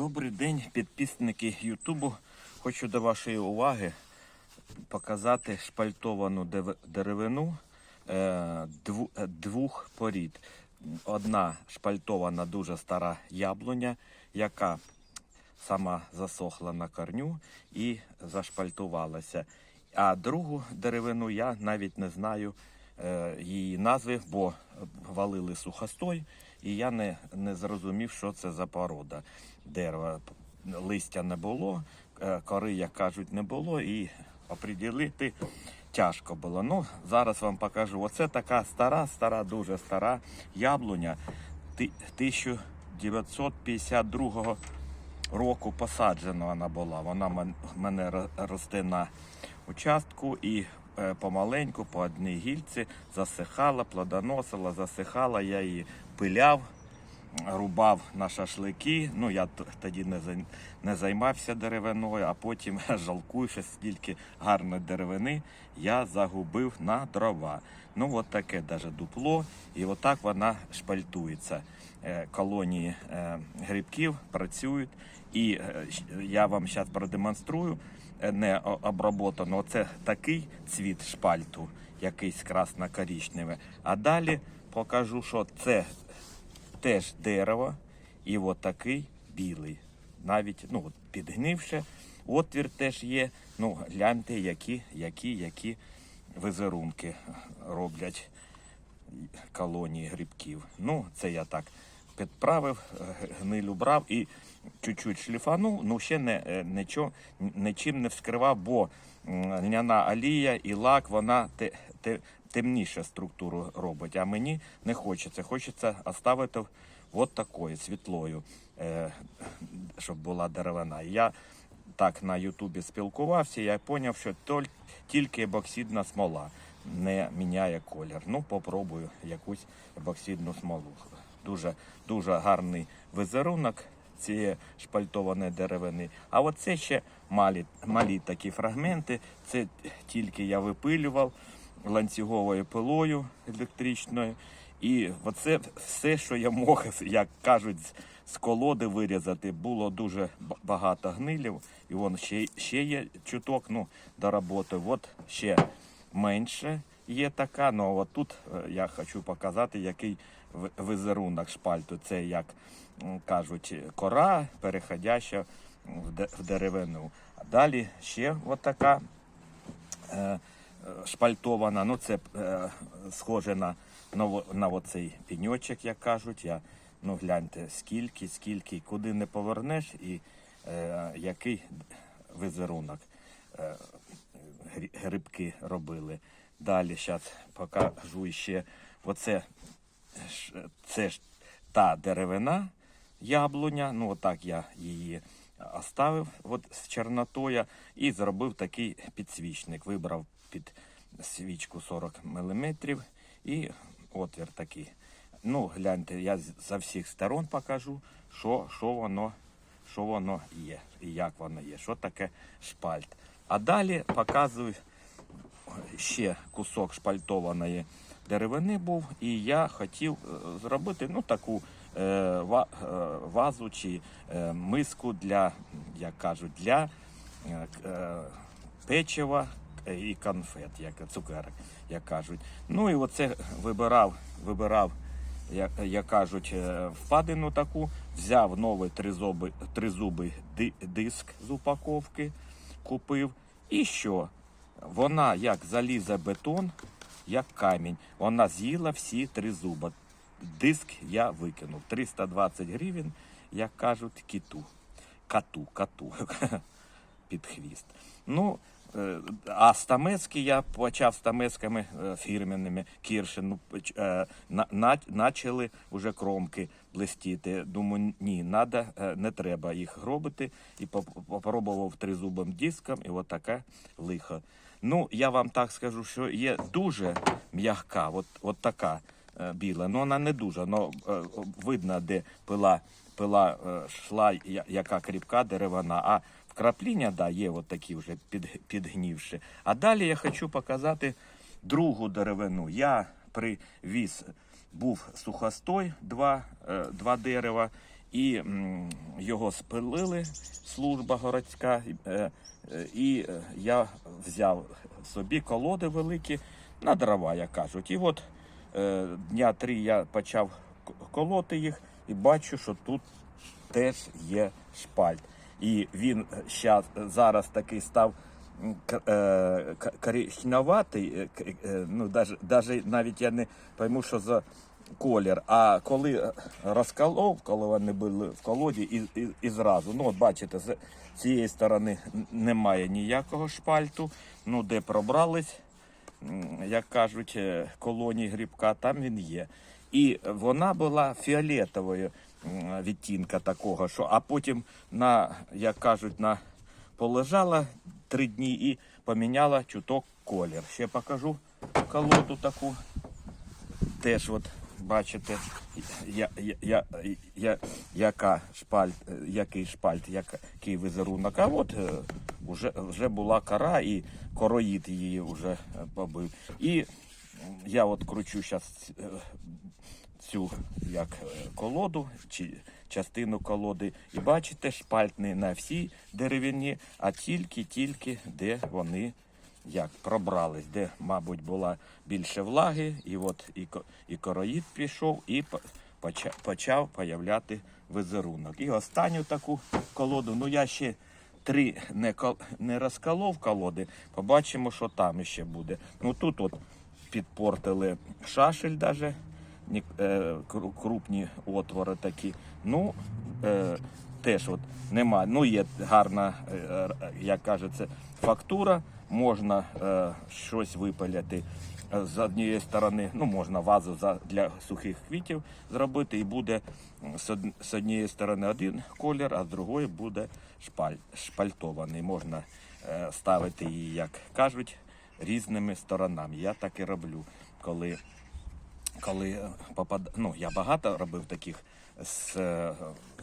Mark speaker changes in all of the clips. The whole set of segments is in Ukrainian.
Speaker 1: Добрий день, підписники Ютубу. Хочу до вашої уваги показати шпальтовану деревину е, е, двох порід. Одна шпальтована дуже стара яблуня, яка сама засохла на корню і зашпальтувалася. А другу деревину я навіть не знаю е, її назви, бо валили сухостой, і я не, не зрозумів, що це за порода дерева. Листя не було, е, кори, як кажуть, не було, і оприділити тяжко було. Ну, зараз вам покажу. Оце така стара, стара, дуже стара яблуня 1952 року посаджена вона була. Вона мене росте на участку і помаленьку, по одній гільці засихала, плодоносила, засихала, я її пиляв, рубав на шашлики. Ну, я тоді не, займався деревиною, а потім жалкую, що стільки гарної деревини я загубив на дрова. Ну, от таке даже дупло, і отак вона шпальтується. Е, Колонії е, грибків працюють, і е, я вам зараз продемонструю е, не обработано. Це такий цвіт шпальту, якийсь красно-коричневий. А далі покажу, що це теж дерево, і от білий. Навіть ну, от підгнивши, отвір теж є. Ну, гляньте, які, які, які візерунки роблять колонії грибків. Ну, це я так підправив, е, гнилю брав і чуть-чуть шліфанув, ну ще не, е, нічого, нічим не вскривав, бо льняна олія і лак, вона те, те, темніше структуру робить. А мені не хочеться. Хочеться оставити от такою світлою, е, щоб була деревина. Я так на Ютубі спілкувався, я зрозумів, що тільки ебоксидна смола не міняє колір. Ну, попробую якусь ебоксидну смолу. Дуже, дуже гарний візерунок цієї шпальтованої деревини. А оце ще малі, малі такі фрагменти. Це тільки я випилював ланцюговою пилою електричною. І оце все, що я мог, як кажуть, з- колоди вирізати, було дуже багато гнилів. І вон ще, ще є чуток ну, до роботи. От ще менше є така. Ну от тут е, я хочу показати, який ви- візерунок шпальту. Це як кажуть, кора, переходяща в деревину. А далі ще от така е, е, шпальтована. Ну, це е, схоже на, на, на оцей піньочок, як кажуть. Я, ну, гляньте, скільки, скільки, куди не повернеш і е, який візерунок е, грибки робили. Далі зараз покажу ще оце це ж та деревина яблуня. Ну, отак я її оставив от з чорнотою і зробив такий підсвічник. Вибрав під свічку 40 мм і отвір такий. Ну, гляньте, я за всіх сторон покажу, що, що воно що воно є і як воно є, що таке шпальт. А далі показую ще кусок шпальтованої деревини був, і я хотів е, зробити ну, таку е, е, вазу чи е, миску для, як кажуть, для е, е, печива і конфет, як цукерок, як кажуть. Ну і оце вибирав, вибирав як, як кажуть, впадину таку, взяв новий тризуби, тризубий диск з упаковки, купив. І що? Вона як залізобетон, як камінь. Вона з'їла всі три зуба. Диск я викинув. 320 гривень, як кажуть, кіту. Кату, кату. Під хвіст. Ну, е, а стамецькі я почав стамецькими е, фірменними Кіршин. Ну, е, на, на, начали вже кромки блистіти. Думаю, ні, надо, не треба їх робити. І попробував тризубим диском, і от таке лихо. Ну, я вам так скажу, що є дуже м'яка, от, от така е, біла. Ну, вона не дуже, але видно, де пила, пила е, шла, яка кріпка деревина. А вкрапління, да, є от такі вже під, підгнівші. А далі я хочу показати другу деревину. Я привіз, був сухостой, два, е, два дерева, і його спилили, служба городська, і, е, е, я взяв собі колоди великі на дрова, як кажуть. І от е, дня три я почав колоти їх і бачу, що тут теж є шпальт. І він щас, зараз такий став коричневатий, ну, даже навіть я не пойму, що за колір. А коли е, розколов, коли вони були в колоді, і, і, і зразу, ну от бачите, з цієї сторони немає ніякого шпальту, ну де пробрались, як кажуть, е, колонії грибка, там він є. І вона була фіолетовою відтінка такого, що, а потім на, як кажуть, на полежала три дні і поміняла чуток колір. Ще покажу колоду таку. Теж от бачите, я, я, я, я, яка шпальт, е, який шпальт, який візерунок. А от е, вже, вже була кора і короїд її вже е, побив. І я от кручу зараз цю як е, колоду чи частину колоди. І бачите, шпальт не на всій деревині, а тільки-тільки де вони як пробрались, де, мабуть, була більше влаги, і от і, і короїд пішов, і по- поча- почав появляти візерунок. І останню таку колоду, ну я ще три не, не розколов колоди, побачимо, що там ще буде. Ну тут от підпортили шашель даже, е, крупні отвори такі. Ну, е, теж от нема. Ну, є гарна, е, е, як кажеться, фактура, можна е, щось випиляти. Е, З однієї сторони, ну можна вазу за, для сухих квітів зробити, і буде з, однієї сторони один колір, а з другої буде шпаль, шпальтований. Можна е, ставити її, як кажуть, різними сторонами. Я так і роблю, коли коли е, попад... ну, я багато робив таких з, е,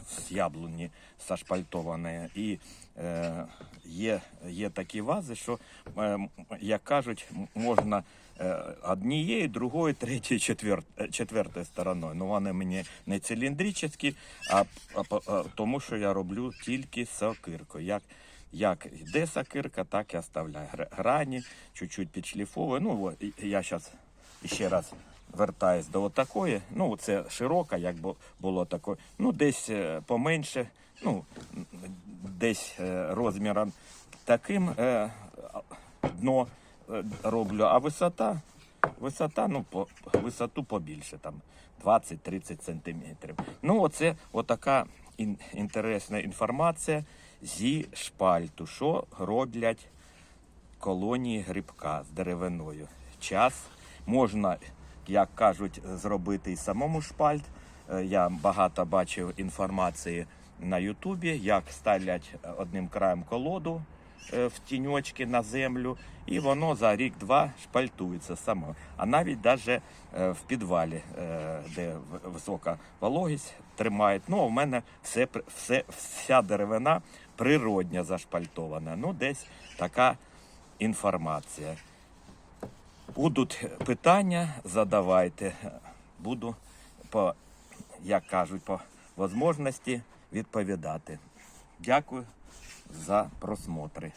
Speaker 1: з яблуні зашпальтованої. І е, є, є такі вази, що, е, як кажуть, можна е, однією, другою, третьою, четвер... е, четвертою стороною. Ну, вони мені не циліндричні, а, а, тому, що я роблю тільки сокиркою. Як як йде сокирка, так і оставляю. Грані, чуть-чуть підшліфовую. Ну, я зараз ще раз вертаюсь до отакої. Ну, це широка, як було такої. Ну, десь е, поменше, ну, десь е, розміром таким е, дно роблю, а висота, висота, ну, по, висоту побільше, там 20-30 сантиметрів. Ну, оце отака ін, інтересна інформація зі шпальту, що роблять колонії грибка з деревиною. Час можна, як кажуть, зробити і самому шпальт. Е, Я багато бачив інформації на Ютубі, як ставлять одним краєм колоду е, в тіньочки на землю, і воно за рік-два шпальтується само. А навіть даже е, в підвалі, е, де висока вологість тримають. Ну, в мене все, все, вся деревина природня зашпальтована. Ну, десь така інформація. Будуть питання, задавайте. Буду по, як кажуть, по можливості відповідати. Дякую за просмотри.